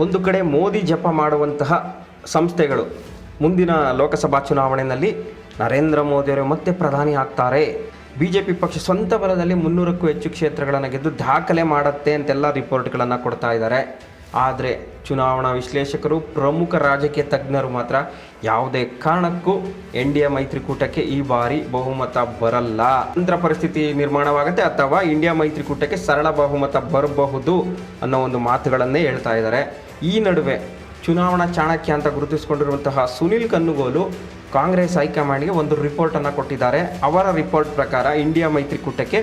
ಒಂದು ಕಡೆ ಮೋದಿ ಜಪ ಮಾಡುವಂತಹ ಸಂಸ್ಥೆಗಳು. ಮುಂದಿನ ಲೋಕಸಭಾ ಚುನಾವಣೆಯಲ್ಲಿ ನರೇಂದ್ರ ಮೋದಿಯವರು ಮತ್ತೆ ಪ್ರಧಾನಿ ಆಗ್ತಾರೆ. ಬಿಜೆಪಿ ಪಕ್ಷ ಸ್ವಂತ ಬಲದಲ್ಲಿ ಮುನ್ನೂರಕ್ಕೂ ಹೆಚ್ಚು ಕ್ಷೇತ್ರಗಳನ್ನು ಗೆದ್ದು ದಾಖಲೆ ಮಾಡುತ್ತೆ ಅಂತೆಲ್ಲ ರಿಪೋರ್ಟ್ಗಳನ್ನು ಕೊಡ್ತಾ ಇದ್ದಾರೆ. ಆದರೆ ಚುನಾವಣಾ ವಿಶ್ಲೇಷಕರು ಪ್ರಮುಖ ರಾಜಕೀಯ ತಜ್ಞರು ಮಾತ್ರ ಯಾವುದೇ ಕಾರಣಕ್ಕೂ ಎನ್ ಡಿ ಎ ಮೈತ್ರಿಕೂಟಕ್ಕೆ ಈ ಬಾರಿ ಬಹುಮತ ಬರಲ್ಲ. ತಂತ್ರ ಪರಿಸ್ಥಿತಿ ನಿರ್ಮಾಣವಾಗುತ್ತೆ ಅಥವಾ ಇಂಡಿಯಾ ಮೈತ್ರಿಕೂಟಕ್ಕೆ ಸರಳ ಬಹುಮತ ಬರಬಹುದು ಅನ್ನೋ ಒಂದು ಮಾತುಗಳನ್ನೇ ಹೇಳ್ತಾ ಇದ್ದಾರೆ. ಈ ನಡುವೆ ಚುನಾವಣಾ ಚಾಣಕ್ಯ ಅಂತ ಗುರುತಿಸಿಕೊಂಡಿರುವಂತಹ ಸುನಿಲ್ ಕನ್ನುಗೋಲು ಕಾಂಗ್ರೆಸ್ ಹೈಕಮಾಂಡ್ಗೆ ಒಂದು ರಿಪೋರ್ಟನ್ನು ಕೊಟ್ಟಿದ್ದಾರೆ. ಅವರ ರಿಪೋರ್ಟ್ ಪ್ರಕಾರ ಇಂಡಿಯಾ ಮೈತ್ರಿಕೂಟಕ್ಕೆ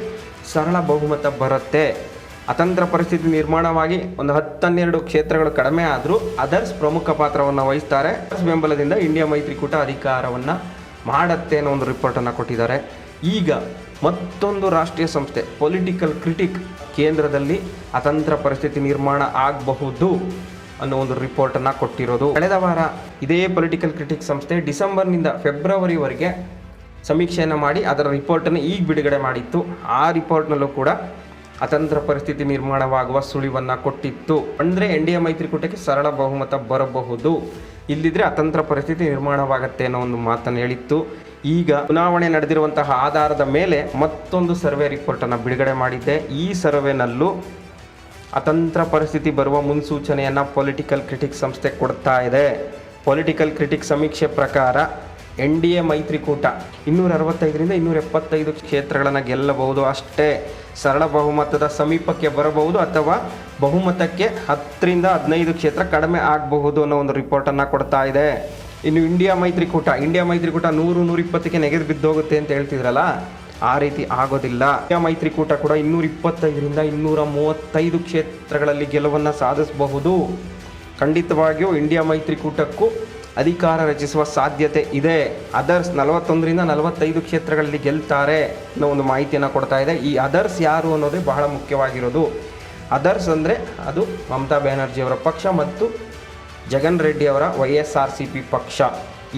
ಸರಳ ಬಹುಮತ ಬರುತ್ತೆ. ಅತಂತ್ರ ಪರಿಸ್ಥಿತಿ ನಿರ್ಮಾಣವಾಗಿ ಒಂದು ಹತ್ತನ್ನೆರಡು ಕ್ಷೇತ್ರಗಳು ಕಡಿಮೆ ಆದರೂ ಅದರ್ಸ್ ಪ್ರಮುಖ ಪಾತ್ರವನ್ನು ವಹಿಸ್ತಾರೆ. ಬೆಂಬಲದಿಂದ ಇಂಡಿಯಾ ಮೈತ್ರಿಕೂಟ ಅಧಿಕಾರವನ್ನು ಮಾಡತ್ತೆ ಅನ್ನೋ ಒಂದು ರಿಪೋರ್ಟನ್ನು ಕೊಟ್ಟಿದ್ದಾರೆ. ಈಗ ಮತ್ತೊಂದು ರಾಷ್ಟ್ರೀಯ ಸಂಸ್ಥೆ ಪೊಲಿಟಿಕಲ್ ಕ್ರಿಟಿಕ್ ಕೇಂದ್ರದಲ್ಲಿ ಅತಂತ್ರ ಪರಿಸ್ಥಿತಿ ನಿರ್ಮಾಣ ಆಗಬಹುದು ಅನ್ನೋ ಒಂದು ರಿಪೋರ್ಟನ್ನು ಕೊಟ್ಟಿರೋದು. ಕಳೆದ ವಾರ ಇದೇ ಪೊಲಿಟಿಕಲ್ ಕ್ರಿಟಿಕ್ ಸಂಸ್ಥೆ ಡಿಸೆಂಬರ್ನಿಂದ ಫೆಬ್ರವರಿವರೆಗೆ ಸಮೀಕ್ಷೆಯನ್ನು ಮಾಡಿ ಅದರ ರಿಪೋರ್ಟನ್ನು ಈಗ ಬಿಡುಗಡೆ ಮಾಡಿತ್ತು. ಆ ರಿಪೋರ್ಟ್ನಲ್ಲೂ ಕೂಡ ಅತಂತ್ರ ಪರಿಸ್ಥಿತಿ ನಿರ್ಮಾಣವಾಗುವ ಸುಳಿವನ್ನು ಕೊಟ್ಟಿತ್ತು. ಅಂದರೆ ಎನ್ ಡಿ ಎ ಮೈತ್ರಿಕೂಟಕ್ಕೆ ಸರಳ ಬಹುಮತ ಬರಬಹುದು. ಇಲ್ಲಿದ್ರೆ ಅತಂತ್ರ ಪರಿಸ್ಥಿತಿ ನಿರ್ಮಾಣವಾಗತ್ತೆ ಅನ್ನೋ ಒಂದು ಮಾತನ್ನು ಹೇಳಿತ್ತು. ಈಗ ಚುನಾವಣೆ ನಡೆದಿರುವಂತಹ ಆಧಾರದ ಮೇಲೆ ಮತ್ತೊಂದು ಸರ್ವೆ ರಿಪೋರ್ಟನ್ನು ಬಿಡುಗಡೆ ಮಾಡಿದ್ದೆ. ಈ ಸರ್ವೆನಲ್ಲೂ ಅತಂತ್ರ ಪರಿಸ್ಥಿತಿ ಬರುವ ಮುನ್ಸೂಚನೆಯನ್ನು ಪೊಲಿಟಿಕಲ್ ಕ್ರಿಟಿಕ್ ಸಂಸ್ಥೆ ಕೊಡ್ತಾ ಇದೆ. ಪೊಲಿಟಿಕಲ್ ಕ್ರಿಟಿಕ್ ಸಮೀಕ್ಷೆ ಪ್ರಕಾರ ಎನ್ ಡಿ ಎ ಮೈತ್ರಿಕೂಟ. ಇನ್ನೂರ ಅರವತ್ತೈದರಿಂದ ಇನ್ನೂರ ಎಪ್ಪತ್ತೈದು ಕ್ಷೇತ್ರಗಳನ್ನು ಗೆಲ್ಲಬಹುದು ಅಷ್ಟೇ. ಸರಳ ಬಹುಮತದ ಸಮೀಪಕ್ಕೆ ಬರಬಹುದು ಅಥವಾ ಬಹುಮತಕ್ಕೆ ಹತ್ತರಿಂದ ಹದಿನೈದು ಕ್ಷೇತ್ರ ಕಡಿಮೆ ಆಗಬಹುದು ಅನ್ನೋ ಒಂದು ರಿಪೋರ್ಟನ್ನು ಕೊಡ್ತಾ ಇದೆ. ಇನ್ನು ಇಂಡಿಯಾ ಮೈತ್ರಿಕೂಟ. ಇಂಡಿಯಾ ಮೈತ್ರಿಕೂಟ ನೂರು, ನೂರಿಪ್ಪತ್ತಕ್ಕೆ ನೆಗೆದು ಬಿದ್ದೋಗುತ್ತೆ ಅಂತ ಹೇಳ್ತಿದ್ರಲ್ಲ? ಆ ರೀತಿ ಆಗೋದಿಲ್ಲ. ಇಂಡಿಯಾ ಮೈತ್ರಿಕೂಟ ಕೂಡ ಇನ್ನೂರ ಇಪ್ಪತ್ತೈದರಿಂದ ಇನ್ನೂರ ಮೂವತ್ತೈದು ಕ್ಷೇತ್ರಗಳಲ್ಲಿ ಗೆಲುವನ್ನು ಸಾಧಿಸಬಹುದು. ಖಂಡಿತವಾಗಿಯೂ ಇಂಡಿಯಾ ಮೈತ್ರಿಕೂಟಕ್ಕೂ ಅಧಿಕಾರ ರಚಿಸುವ ಸಾಧ್ಯತೆ ಇದೆ. ಅದರ್ಸ್ ನಲವತ್ತೊಂದರಿಂದ ನಲವತ್ತೈದು ಕ್ಷೇತ್ರಗಳಲ್ಲಿ ಗೆಲ್ತಾರೆ ಅನ್ನೋ ಒಂದು ಮಾಹಿತಿಯನ್ನು ಕೊಡ್ತಾ ಇದೆ. ಈ ಅದರ್ಸ್ ಯಾರು ಅನ್ನೋದೇ ಬಹಳ ಮುಖ್ಯವಾಗಿರೋದು. ಅದರ್ಸ್ ಅಂದರೆ ಅದು ಮಮತಾ ಬ್ಯಾನರ್ಜಿ ಅವರ ಪಕ್ಷ ಮತ್ತು ಜಗನ್ ರೆಡ್ಡಿ ಅವರ Y S R C P ಪಕ್ಷ.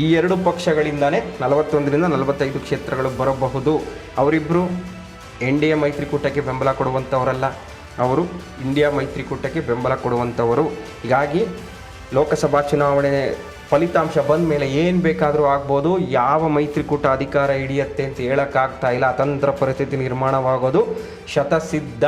ಈ ಎರಡು ಪಕ್ಷಗಳಿಂದಲೇ ನಲವತ್ತೊಂದರಿಂದ ನಲವತ್ತೈದು ಕ್ಷೇತ್ರಗಳು ಬರಬಹುದು. ಅವರಿಬ್ಬರು ಎನ್ ಡಿ ಎ ಮೈತ್ರಿಕೂಟಕ್ಕೆ ಬೆಂಬಲ ಕೊಡುವಂಥವರಲ್ಲ ಅವರು ಇಂಡಿಯಾ ಮೈತ್ರಿಕೂಟಕ್ಕೆ ಬೆಂಬಲ ಕೊಡುವಂಥವರು ಹೀಗಾಗಿ ಲೋಕಸಭಾ ಚುನಾವಣೆ ಫಲಿತಾಂಶ ಬಂದ ಮೇಲೆ ಏನು ಬೇಕಾದರೂ ಆಗ್ಬೋದು. ಯಾವ ಮೈತ್ರಿಕೂಟ ಅಧಿಕಾರ ಹಿಡಿಯತ್ತೆ ಅಂತ ಹೇಳೋಕ್ಕಾಗ್ತಾ ಇಲ್ಲ. ಅತಂತ್ರ ಪರಿಸ್ಥಿತಿ ನಿರ್ಮಾಣವಾಗೋದು ಶತಸಿದ್ಧ.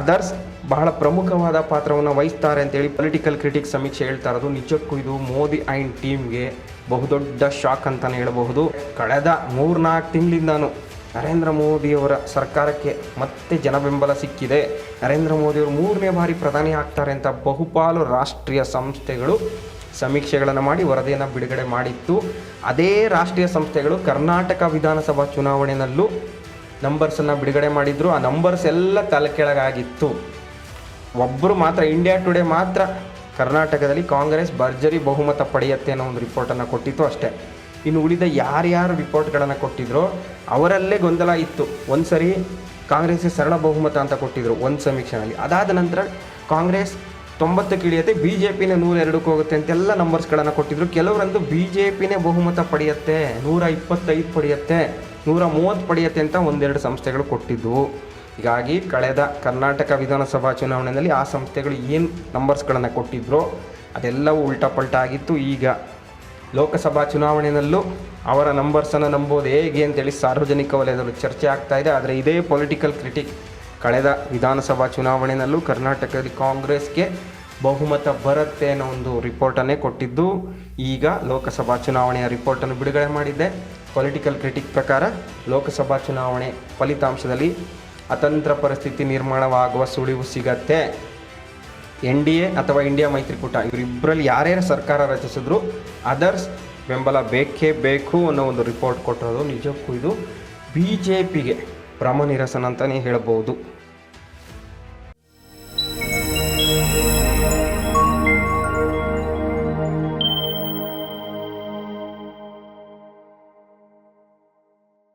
ಅದರ್ಸ್ ಬಹಳ ಪ್ರಮುಖವಾದ ಪಾತ್ರವನ್ನು ವಹಿಸ್ತಾರೆ ಅಂತೇಳಿ ಪೊಲಿಟಿಕಲ್ ಕ್ರಿಟಿಕ್ ಸಮೀಕ್ಷೆ ಹೇಳ್ತಾ ಇರೋದು. ನಿಜಕ್ಕೂ ಇದು ಮೋದಿ ಆ್ಯಂಡ್ ಟೀಮ್ಗೆ ಬಹುದೊಡ್ಡ ಶಾಕ್ ಅಂತಲೇ ಹೇಳಬಹುದು. ಕಳೆದ ಮೂರ್ನಾಲ್ಕು ತಿಂಗಳಿಂದಾನು ನರೇಂದ್ರ ಮೋದಿಯವರ ಸರ್ಕಾರಕ್ಕೆ ಮತ್ತೆ ಜನಬೆಂಬಲ ಸಿಕ್ಕಿದೆ. ನರೇಂದ್ರ ಮೋದಿಯವರು ಮೂರನೇ ಬಾರಿ ಪ್ರಧಾನಿ ಆಗ್ತಾರೆ ಅಂತ ಬಹುಪಾಲು ರಾಷ್ಟ್ರೀಯ ಸಂಸ್ಥೆಗಳು ಸಮೀಕ್ಷೆಗಳನ್ನು ಮಾಡಿ, ವರದಿಯನ್ನು ಬಿಡುಗಡೆ ಮಾಡಿತ್ತು. ಅದೇ ರಾಷ್ಟ್ರೀಯ ಸಂಸ್ಥೆಗಳು ಕರ್ನಾಟಕ ವಿಧಾನಸಭಾ ಚುನಾವಣೆಯಲ್ಲೂ ನಂಬರ್ಸನ್ನು ಬಿಡುಗಡೆ ಮಾಡಿದ್ರು. ಆ ನಂಬರ್ಸ್ ಎಲ್ಲ ತಲೆ ಕೆಳಗಾಗಿತ್ತು. ಒಬ್ಬರು ಮಾತ್ರ ಇಂಡಿಯಾ ಟುಡೇ ಮಾತ್ರ ಕರ್ನಾಟಕದಲ್ಲಿ ಕಾಂಗ್ರೆಸ್ ಭರ್ಜರಿ ಬಹುಮತ ಪಡೆಯುತ್ತೆ ಅನ್ನೋ ಒಂದು ರಿಪೋರ್ಟನ್ನು ಕೊಟ್ಟಿತ್ತು ಅಷ್ಟೇ. ಇನ್ನು ಉಳಿದ ಯಾರ್ಯಾರು ರಿಪೋರ್ಟ್ಗಳನ್ನು ಕೊಟ್ಟಿದ್ರೋ ಅವರಲ್ಲೇ ಗೊಂದಲ ಇತ್ತು. ಒಂದು ಸರಿ ಕಾಂಗ್ರೆಸ್ಗೆ ಸರಳ ಬಹುಮತ ಅಂತ ಕೊಟ್ಟಿದ್ರು ಒಂದು ಸಮೀಕ್ಷೆಯಲ್ಲಿ ಅದಾದ ನಂತರ ಕಾಂಗ್ರೆಸ್ ತೊಂಬತ್ತಕ್ಕೆ ಇಳಿಯುತ್ತೆ ಬಿ ಜೆ ಪಿನೇ ನೂರೆರಡಕ್ಕೆ ಹೋಗುತ್ತೆ ಅಂತೆಲ್ಲ ನಂಬರ್ಸ್ಗಳನ್ನು ಕೊಟ್ಟಿದ್ರು. ಕೆಲವರಂತೂ ಬಿ ಜೆ ಪಿನೇ ಬಹುಮತ ಪಡೆಯುತ್ತೆ. ನೂರ ಇಪ್ಪತ್ತೈದು ಪಡೆಯುತ್ತೆ. ನೂರ ಮೂವತ್ತು ಪಡೆಯುತ್ತೆ ಅಂತ ಒಂದೆರಡು ಸಂಸ್ಥೆಗಳು ಕೊಟ್ಟಿದ್ದವು ಹೀಗಾಗಿ ಕಳೆದ ಕರ್ನಾಟಕ ವಿಧಾನಸಭಾ ಚುನಾವಣೆಯಲ್ಲಿ ಆ ಸಂಸ್ಥೆಗಳು ಏನು ನಂಬರ್ಸ್ಗಳನ್ನು ಕೊಟ್ಟಿದ್ರೋ ಅದೆಲ್ಲವೂ ಉಲ್ಟಾ ಆಗಿತ್ತು. ಈಗ ಲೋಕಸಭಾ ಚುನಾವಣೆಯಲ್ಲೂ ಅವರ ನಂಬರ್ಸನ್ನು ನಂಬೋದು ಹೇಗೆ ಅಂತೇಳಿ ಸಾರ್ವಜನಿಕ ವಲಯದಲ್ಲಿ ಚರ್ಚೆ ಆಗ್ತಾ ಇದೆ. ಆದರೆ ಇದೇ ಪೊಲಿಟಿಕಲ್ ಕ್ರಿಟಿಕ್ ಕಳೆದ ವಿಧಾನಸಭಾ ಚುನಾವಣೆಯಲ್ಲೂ ಕರ್ನಾಟಕದಲ್ಲಿ ಕಾಂಗ್ರೆಸ್ಗೆ ಬಹುಮತ ಬರುತ್ತೆ ಅನ್ನೋ ಒಂದು ರಿಪೋರ್ಟನ್ನೇ ಕೊಟ್ಟಿದ್ದು. ಈಗ ಲೋಕಸಭಾ ಚುನಾವಣೆಯ ರಿಪೋರ್ಟನ್ನು ಬಿಡುಗಡೆ ಮಾಡಿದ್ದೆ. ಪೊಲಿಟಿಕಲ್ ಕ್ರಿಟಿಕ್ ಪ್ರಕಾರ ಲೋಕಸಭಾ ಚುನಾವಣೆ ಫಲಿತಾಂಶದಲ್ಲಿ ಅತಂತ್ರ ಪರಿಸ್ಥಿತಿ ನಿರ್ಮಾಣವಾಗುವ ಸುಳಿವು ಸಿಗತ್ತೆ. ಎನ್ ಡಿ ಎ ಅಥವಾ ಇಂಡಿಯಾ ಮೈತ್ರಿಕೂಟ ಇವರಿಬ್ಬರಲ್ಲಿ ಯಾರ್ಯಾರು ಸರ್ಕಾರ ರಚಿಸಿದ್ರು ಅದರ್ಸ್ ಬೆಂಬಲ ಬೇಕೇ ಬೇಕು ಅನ್ನೋ ಒಂದು ರಿಪೋರ್ಟ್ ಕೊಟ್ಟಿರೋದು ನಿಜಕ್ಕೂ ಇದು. ಬಿ ಜೆ ಪಿಗೆ ಭ್ರಮ ನಿರಸನ ಅಂತಲೇ ಹೇಳ್ಬೋದು.